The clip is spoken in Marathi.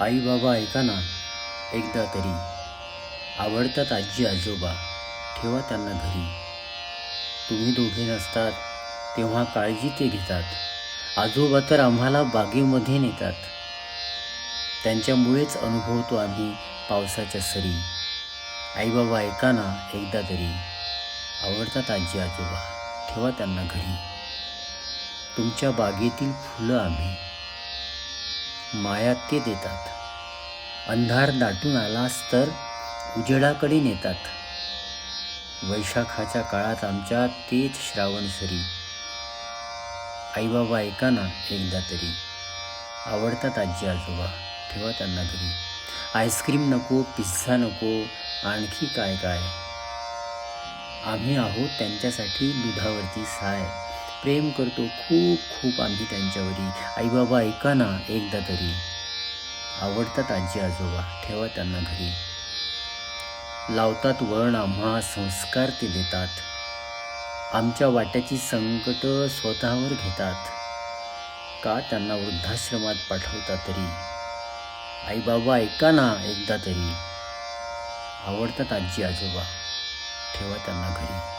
आई बाबा ऐका ना. एकदा तरी. आवडतात आजी आजोबा ठेवा त्यांना घरी. तुम्ही दोघे नसतात तेव्हा काळजी ते घेतात. आजोबा तर आम्हाला बागेमध्ये नेतात. त्यांच्यामुळेच अनुभवतो आम्ही पावसाच्या सरी. आई बाबा ऐका ना एकदा तरी. आवडतात आजी आजोबा ठेवा त्यांना घरी. तुमच्या बागेतील फुलं आम्ही. माया ते देतात. अंधार दाटून आलास तर उजेडाकडे नेतात. वैशाखाच्या काळात आमच्या तेच श्रावण सरी. आई बाबा ऐका ना एकदा तरी. आवडतात आजी आजोबा. ठेवा त्यांना घरी. आईस्क्रीम नको पिझ्झा नको आणखी काय काय? आम्ही आहोत त्यांच्यासाठी दुधावरती साय. प्रेम करतो. खूप खूप आम्ही त्यांच्यावरी. आई बाबा ऐका ना एकदा तरी. आवडतात आजी आजोबा. ठेवा त्यांना घरी. लावतात वळण आम्हा संस्कार ते देतात. आमच्या वाट्याची संकट स्वतःवर घेतात. का त्यांना वृद्धाश्रमात पाठवता तरी? आई बाबा ऐका ना एकदा तरी. आवडतात आजी आजोबा. ठेवा त्यांना घरी.